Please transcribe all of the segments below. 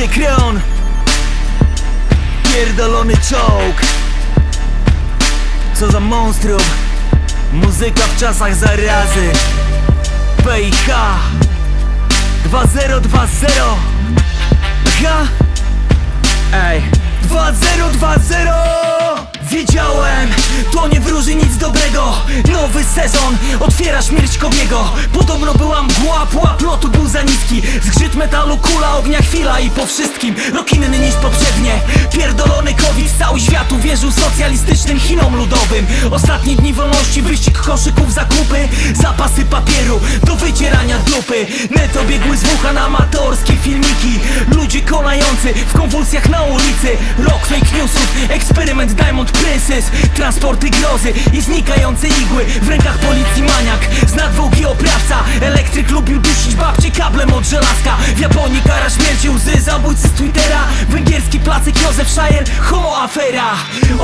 przykry on Pierdolony czołg. Co za monstrum. Muzyka w czasach zarazy. PIH 2020 Ha Ej. 2020 Wiedziałem To nie wróży nic dobrego. Nowy sezon, otwiera śmierć Kobiego. Podobno była mgła, pułap lotu był za niski. Zgrzyt metalu, kula, ognia, chwila i po wszystkim. Rok inny niż poprzednie. Pierdolony COVID, cały Ludzie konający w konwulsjach na ulicy. Rok fake newsów, eksperyment Diamond Princess. Transporty grozy i znikające igły. W rękach policji maniak, z nadwołki oprawca. Elektryk lubił dusić babcie kablem od żelazka. W Japonii kara śmierci łzy zabójcy z Twittera Placyk Józef Szajer, homo afera.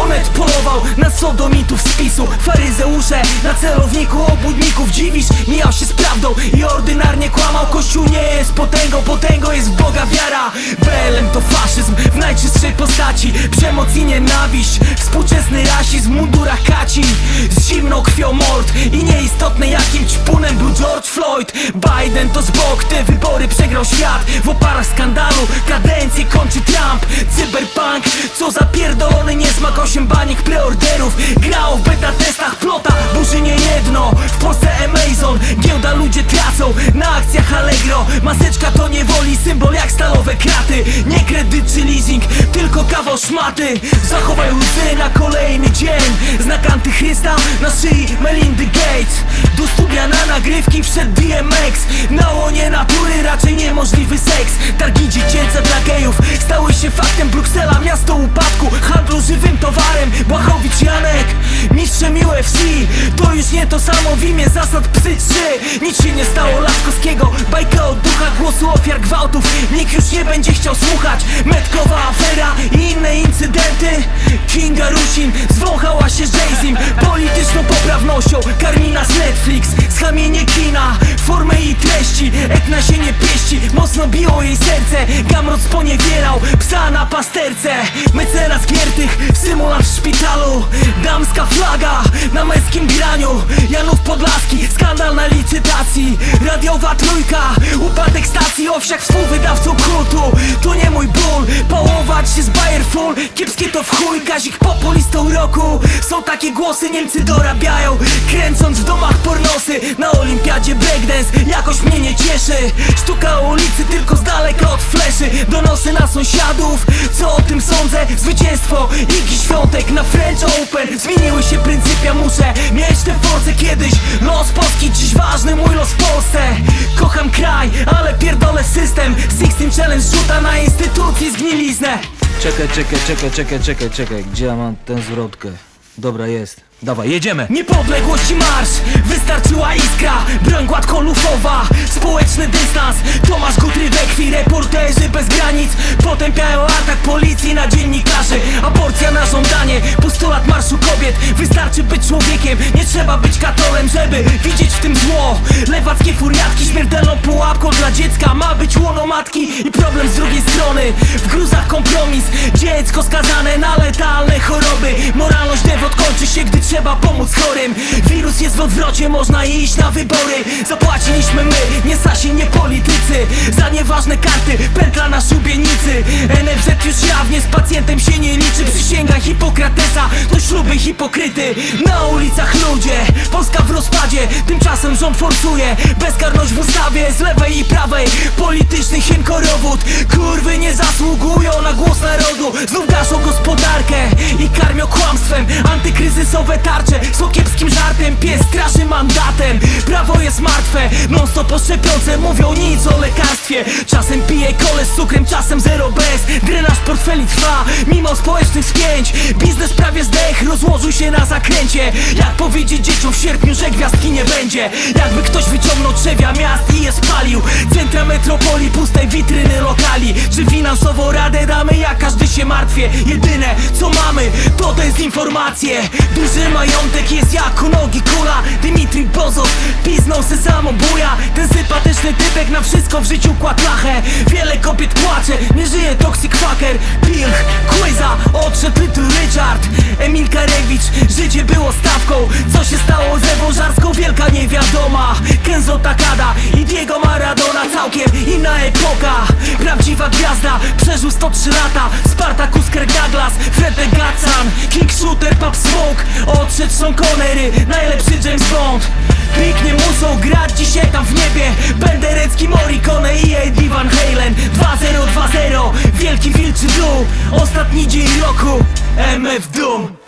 Onet polował na sodomitów z PiSu. Faryzeusze na celowniku obłudników Dziwisz, mijał się z prawdą i ordynarnie kłamał. Kościół nie jest potęgą, potęgą jest w Boga wiara. BLM to faszyzm w najczystszej postaci. Przemoc i nienawiść, współczesny rasizm w mundurach kaci. Z zimną krwią mord i nieistotne jakim ćpunem był George Floyd. Biden to z bok, te wybory przegrał świat. W oparach skandalu kadencję kończy Trump 8 baniek preorderów. Grało w beta testach plota Burzy nie jedno. W Polsce Amazon Giełda ludzie tracą. Na akcjach Allegro Maseczka to nie woli Symbol jak stalowe kraty. Nie kredyt czy leasing Tylko kawał szmaty. Zachowaj łzy na kolejny dzień. Znak antychrysta Na szyi Melindy Gates. Do nagrywki wszedł DMX Na łonie natury raczej niemożliwy seks. Targi dziecięce dla gejów stały się faktem Bruksela, miasto upadku, handlu żywym towarem. Błachowicz Janek, mistrzem UFC To już nie to samo w imię zasad psy trzy. Nic się nie stało Laskowskiego. Bajka od ducha, głosu ofiar gwałtów. Nikt już nie będzie chciał słuchać. Metkowa afera i biło jej serce Gamrot sponiewierał psa na pasterce. Mecenas Giertych, symulant w szpitalu. Damska flaga na męskim graniu. Janów Podlaski, skandal na licytacji Radiowa trójka, upadek stacji Owsiak współwydawcą kultu To nie mój ból, połować się z Bayer Full. Kiepskie to w chuj, Kazik populistą roku. Są takie głosy, Niemcy dorabiają Kręcąc w domach pornosy. Na olimpiadzie breakdance jakoś mnie nie cieszy. Sztuka ulicy tylko z daleka od fleszy. Donosy na sąsiadów, co o tym sądzę? Zwycięstwo Igi Świątek na French Open. Zmieniły się pryncypia, muszę mieć te force kiedyś. Los Polski, dziś ważny mój los w Polsce. Kocham kraj, ale pierdolę system. Sixteen Challenge rzuta na instytucje zgniliznę. Czekaj, czekaj, czekaj, czekaj, czekaj, czekaj, gdzie ja mam tę zwrotkę? Dobra, jest. Dawaj, jedziemy! Niepodległości marsz, wystarczyła iskra. Broń gładko lufowa, społeczny dystans. Tomasz Gutry we krwi, reporterzy bez granic. Potępiają atak policji na dziennikarzy Aborcja na żądanie, postulat marszu kobiet. Wystarczy być człowiekiem, nie trzeba być katolem Żeby widzieć w tym zło. Lewackie furiatki, śmiertelną pułapką dla dziecka. Ma być łono matki i problem z drugiej strony. W gruzach kompromis, dziecko skazane na letalne choroby. Moralność dewot kończy się, gdy trzeba pomóc chorym. Wirus jest w odwrocie, można iść na wybory. Zapłaciliśmy my, nie sasi, nie politycy. Za nieważne karty, pętla na szubienicy. NFZ już jawnie z pacjentem się nie liczy. Przysięga Hipokratesa, to śluby hipokryty. Na ulicach ludzie, Polska w rozpadzie. Tymczasem rząd forsuje Bezkarność w ustawie, z lewej i prawej Polityczny hienkorowód Kurwy nie zasługują na głos narodu. Znów gaszą gospodarkę i karmią kłamstwem. Antykryzysowe tarcze są kiepskim żartem. Pies straszy mandatem. Prawo jest martwe, non stop szczepionce Mówią nic o lekarstwie. Czasem piję kole z cukrem, czasem zero bez. Drenaż portfeli trwa, mimo społecznych spięć. Biznes prawie zdech, rozłożył się na zakręcie. Jak powiedzieć dzieciom w sierpniu, że gwiazdki nie będzie? Jakby ktoś wyciągnął trzewia miast i je spalił. Centra metropolii, puste witryny lokali. Czy finansową radę damy, jak każdy się martwie Jedyne co mamy to dezinformacje. Duży majątek jest jak u nogi kula. Dymitri Bozow piznął se samobuja Ten sympatyczny typek na wszystko w życiu kładł lachę Wiele kobiet płacze, nie żyje toxic fucker. Pilch, Quiza, Odszedł Little Richard, Emil Karewicz Życie było stawką, co się stało ze Wożarską Wielka niewiadoma, Kenzo Takada I Diego Maradona, całkiem inna epoka. Prawdziwa gwiazda, przeżył 103 lata. Spartacus Kirk Douglas, Fredek Gatsan King Shooter, Pop Smoke. Odszedł Sean Connery, najlepszy James Bond. Nikt nie muszą grać dzisiaj tam w niebie. Benderecki, Morricone i Eddie Van Halen. 2020, wielki wilczy dół. Ostatni dzień roku, MF Doom